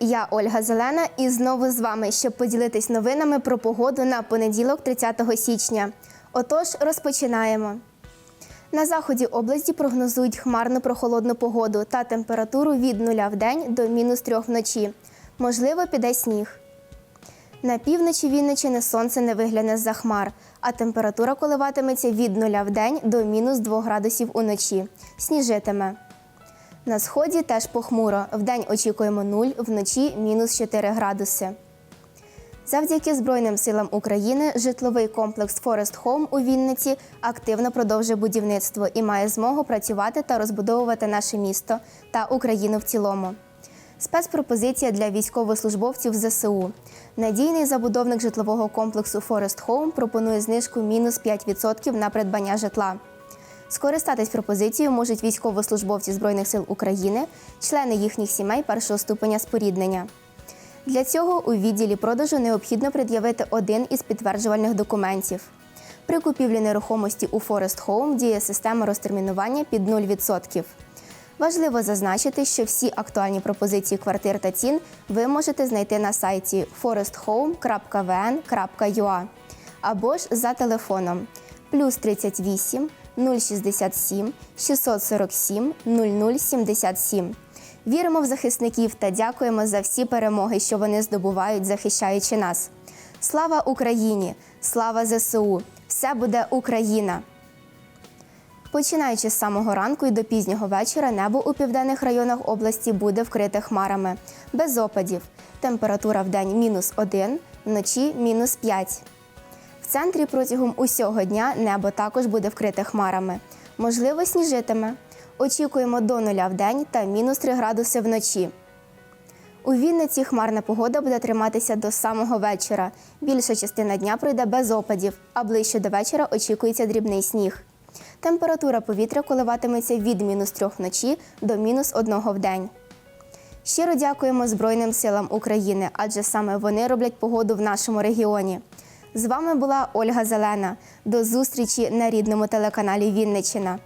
Я Ольга Зелена і знову з вами, щоб поділитись новинами про погоду на понеділок, 30 січня. Отож, розпочинаємо. На заході області прогнозують хмарно прохолодну погоду та температуру від 0 в день до мінус 3 вночі. Можливо, піде сніг. На півночі Вінничини сонце не вигляне з-за хмар, а температура коливатиметься від 0 в день до мінус 2 градусів уночі. Сніжитиме. На сході теж похмуро. Вдень очікуємо 0, вночі мінус 4 градуси. Завдяки Збройним силам України житловий комплекс Форест Хоум у Вінниці активно продовжує будівництво і має змогу працювати та розбудовувати наше місто та Україну в цілому. Спецпропозиція для військовослужбовців ЗСУ. Надійний забудовник житлового комплексу Форест Хоум пропонує знижку мінус 5% на придбання житла. Скористатись пропозицією можуть військовослужбовці Збройних сил України, члени їхніх сімей першого ступеня споріднення. Для цього у відділі продажу необхідно пред'явити один із підтверджувальних документів. При купівлі нерухомості у Forest Home діє система розтермінування під 0%. Важливо зазначити, що всі актуальні пропозиції квартир та цін ви можете знайти на сайті foresthome.vn.ua або ж за телефоном плюс 38 067 647 0077. Віримо в захисників та дякуємо за всі перемоги, що вони здобувають, захищаючи нас. Слава Україні! Слава ЗСУ! Все буде Україна! Починаючи з самого ранку і до пізнього вечора, небо у південних районах області буде вкрите хмарами, без опадів. Температура в день мінус 1, вночі мінус 5. Центрі протягом усього дня небо також буде вкрите хмарами. Можливо, сніжитиме. Очікуємо до нуля в день та мінус 3 градуси вночі. У Вінниці хмарна погода буде триматися до самого вечора. Більша частина дня пройде без опадів, а ближче до вечора очікується дрібний сніг. Температура повітря коливатиметься від мінус 3 вночі до мінус 1 в день. Щиро дякуємо Збройним силам України, адже саме вони роблять погоду в нашому регіоні. З вами була Ольга Зелена. До зустрічі на рідному телеканалі Вінничина.